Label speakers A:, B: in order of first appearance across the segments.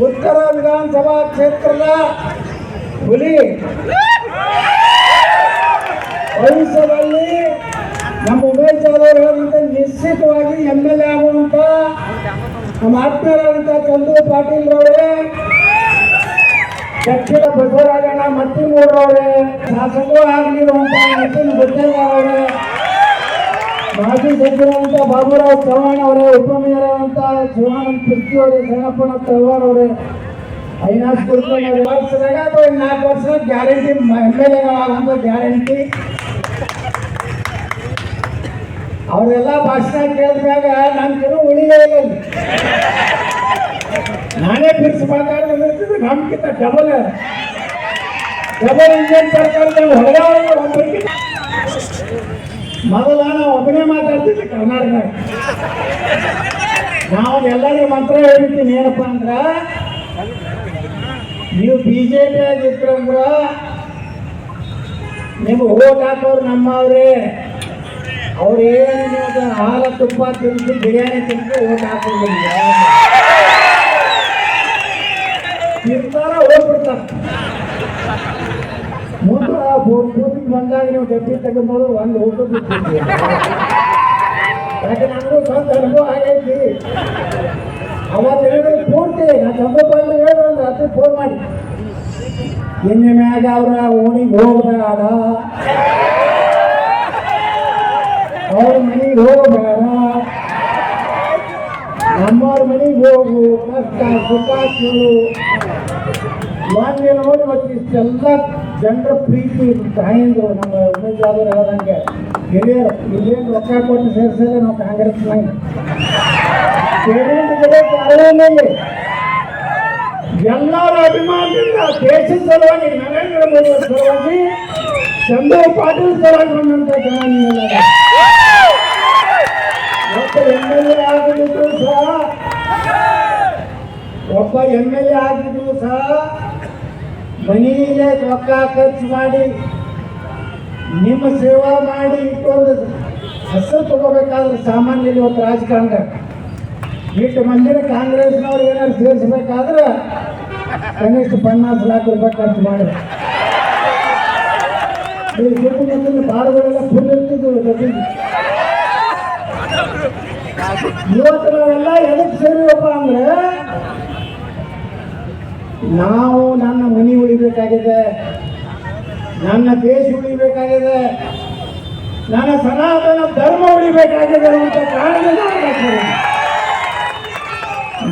A: ಉತ್ತರ ವಿಧಾನಸಭಾ ಕ್ಷೇತ್ರದ ಹುಲಿ ಭವಿಷ್ಯದಲ್ಲಿ ನಮ್ಮ ಉಮೇಶ್ ಯಾದವ್ ಹೇಳಿದಂತೆ ನಿಶ್ಚಿತವಾಗಿ ಎಂ ಎಲ್ ಎ ಆಗುವಂತ ನಮ್ಮ ಆತ್ಮೀಯರಾದಂಥ ಚಂದ್ರ ಪಾಟೀಲ್ ರವರೇ, ದಕ್ಷಿಣ ಬಸವರಾಜಣ್ಣ ಮತ್ತಿಮೂರವರೇ ಶಾಸಕರು ಆಗಲಿರುವಂತ ನಿತಿನ್ ಗುತ್ತೇದಾರ್ ಅವರೇ ಮಾಜಿ ಸಚಿವರಾದಂಥ ಬಾಬುರಾವ್ ಚವ್ಹಾಣ್ ಅವರೇ ಉಪಮೇಯರಾದಂಥ ಶಿವಾನಂದ ಕುರ್ತಿ ಅವರೇ ಶರಣಪ್ಪನ ತಳವಾರ್ ಅವರೇ ಐನಾಸ್ ಅವರೇ. ವರ್ಷದಾಗ ಅಥವಾ ನಾಲ್ಕು ವರ್ಷ ಗ್ಯಾರಂಟಿ ಎಂ ಎಲ್ ಎಗಳಾಗುವಂಥ ಗ್ಯಾರಂಟಿ. ಅವರೆಲ್ಲ ಭಾಷಣ ಕೇಳಿದಾಗ ನಮ್ಗೇನು ಉಳಿಯೇ ಇಲ್ಲ. ನಾನೇ ಫಿಕ್ಸ್ ಮಾತಾಡಿದ್ರೆ ನಮ್ಗಿಂತ ಡಬಲ್ ಡಬಲ್ ಇಂಜಿನ್ ಸರ್ಕಾರದಲ್ಲಿ ಹೊರಗಡೆ ಮೊದಲ ನಾವು ಒಬ್ಬನೇ ಮಾತಾಡ್ತಿದ್ದೆ ಕರ್ನಾಟಕ. ನಾವು ಎಲ್ಲರಿಗೂ ಮಂತ್ರ ಹೇಳ್ತೀನಿ, ಏನಪ್ಪ ಅಂದ್ರ, ನೀವು ಬಿಜೆಪಿ ಜೆ ನೀವು ಓಟ್ ಹಾಕೋರು ನಮ್ಮವ್ರೆ. ಅವ್ರು ಏನು ಹಾಲ ತುಪ್ಪ ತಿಂದು ಬಿರಿಯಾನಿ ತಿಂದು ಓಟ್ ಹಾಕೋದಿಲ್ಲ. ತಿಂತಾರ ಹೋಗ್ಬಿಡ್ತಾರ. ಮುಂದೆ ಬೂತಿಗೆ ಬಂದಾಗ ನೀವು ಡಬ್ಬಿ ತಗೊಂಡು ಒಂದು ಊಟ ಬಿಟ್ಟಿದ್ದೀವಿ ಯಾಕೆ ನನಗೂ ಸ್ವಂತ ಅನುಭವ ಆಗೈತಿ? ಅವತ್ತು ಹೇಳಿದ್ರೆ ಪೂರ್ತಿ, ನಾ ಹೇಳಿ ಒಂದು ರಾತ್ರಿ ಫೋನ್ ಮಾಡಿ. ಇನ್ನು ಮ್ಯಾಗ ಅವ್ರ ಓಣಿಗೆ ಹೋಗ್ಬೇಡ. ಅವ್ರ ಮನೆಗೆ ಹೋಗ್ಬೇಡ. ನಮ್ಮವ್ರ ಮನೆಗೆ ಹೋಗು, ಕಷ್ಟ, ಸುಖ ಕೇಳು. ಮೊನ್ನೆ ನೋಡಿ ಮತ್ತೆ ಇಷ್ಟೆಲ್ಲ ಜನರ ಪ್ರೀತಿ ತಾಯಿಂದ್ರು ನಮ್ಮ ಉಮೇಶ್ ಜಾಧವ್ ಹೇಳ್ದಂಗೆ ಹಿರಿಯರು ಇಲ್ಲೇನು ರೊಕ್ಕ ಕೊಟ್ಟು ಸೇರಿಸಿದ್ರೆ ನಾವು ಕಾಂಗ್ರೆಸ್ ನಂಗೆ ಎಲ್ಲರ ಅಭಿಮಾನದಿಂದ ದೇಶದ ಸಲುವಾಗಿ ನರೇಂದ್ರ ಮೋದಿ ಸಲುವಾಗಿ ಚಂದ್ರ ಪಾಟೀಲ್ ಸಲುವಾಗಿ ಬಂದಂತ ಜನ ಒಬ್ಬ ಎಂ ಎಲ್ ಎ ಆಗಿದ್ರು ಸಹ, ಒಬ್ಬ ಎಂ ಎಲ್ ಎ ಆಗಿದ್ರು ಸಹ ಮನೆಯಲ್ಲೇ ರೊಕ್ಕ ಖರ್ಚು ಮಾಡಿ, ನಿಮ್ಮ ಸೇವಾ ಮಾಡಿ ಇಟ್ಟೊಂದು ಹೆಸರು ತಗೋಬೇಕಾದ್ರೆ ಸಾಮಾನ್ಯ ಇವತ್ತು ರಾಜಕಾರಣ ಇಷ್ಟು ಮಂದಿರ ಕಾಂಗ್ರೆಸ್ನವ್ರು ಏನಾದ್ರು ಸೇರಿಸ್ಬೇಕಾದ್ರೆ ಕನಿಷ್ಠ ಪನ್ನಾಸ್ ಲಾಖ ರೂಪಾಯಿ ಖರ್ಚು ಮಾಡಿ ಈ ಬಾರುಗಳೆಲ್ಲ ಫುಲ್ ಇರ್ತಿದ್ವು ಇವತ್ತು ನಾವೆಲ್ಲ ಎದಕ್ಕೆ ಸೇರಿವಪ್ಪ ಅಂದ್ರೆ ನಾವು ನನ್ನ ಮನೆ ಉಳಿಬೇಕಾಗಿದೆ. ನನ್ನ ದೇಶ ಉಳಿಬೇಕಾಗಿದೆ. ನನ್ನ ಸನಾತನ ಧರ್ಮ ಉಳಿಬೇಕಾಗಿದೆ ಅಂತ ಕಾರಣದಿಂದ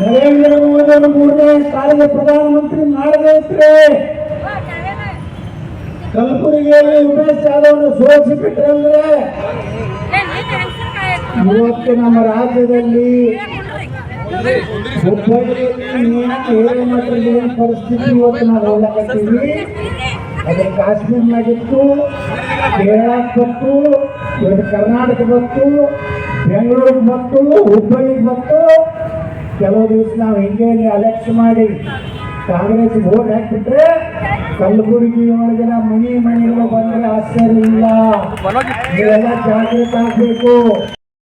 A: ನರೇಂದ್ರ ಮೋದಿ ಅವರು ಮೂರನೇ ಸಾಲಿಗೆ ಪ್ರಧಾನಮಂತ್ರಿ ಮಾಡಬೇಕ್ರೆ ಕಲಬುರಗಿಯಲ್ಲಿ ಉಮೇಶ್ ಸೋಲಿಸಿ ಬಿಟ್ರೆ ಅಂದ್ರೆ ಇವತ್ತು ನಮ್ಮ ರಾಜ್ಯದಲ್ಲಿ ಹುಬ್ಬಳ್ಳಿಯಲ್ಲಿ ಏನು ಮಟ್ಟದಲ್ಲಿ ಏನು ಪರಿಸ್ಥಿತಿ ಇವತ್ತು ನಾವು ಹೋಗ್ಲಾಕತ್ತೀವಿ ಅದು ಕಾಶ್ಮೀರ್ನಾಗಿತ್ತು ಕೇರಳಕ್ಕೆ ಬಂತು ಇವತ್ತು ಕರ್ನಾಟಕ ಬಂತು ಬೆಂಗಳೂರಿಗೆ ಬಂತು ಹುಬ್ಬಳ್ಳಿಗೆ ಬಂತು ಕೆಲವು ದಿವಸ ನಾವು ಹಿಂಗೆ ಅಲೆಕ್ಟ್ ಮಾಡಿ ಕಾಂಗ್ರೆಸ್ ಓಟ್ ಹಾಕ್ಬಿಟ್ರೆ ಕಲಬುರಗಿ ಒಳಗಿನ ಮನಿ ಮನೆಗಳು ಬಂದರೆ ಆಶ್ಚರ್ಯ ಇಲ್ಲ ನೀವೆಲ್ಲ ಜಾಗೃತ ಆಗಬೇಕು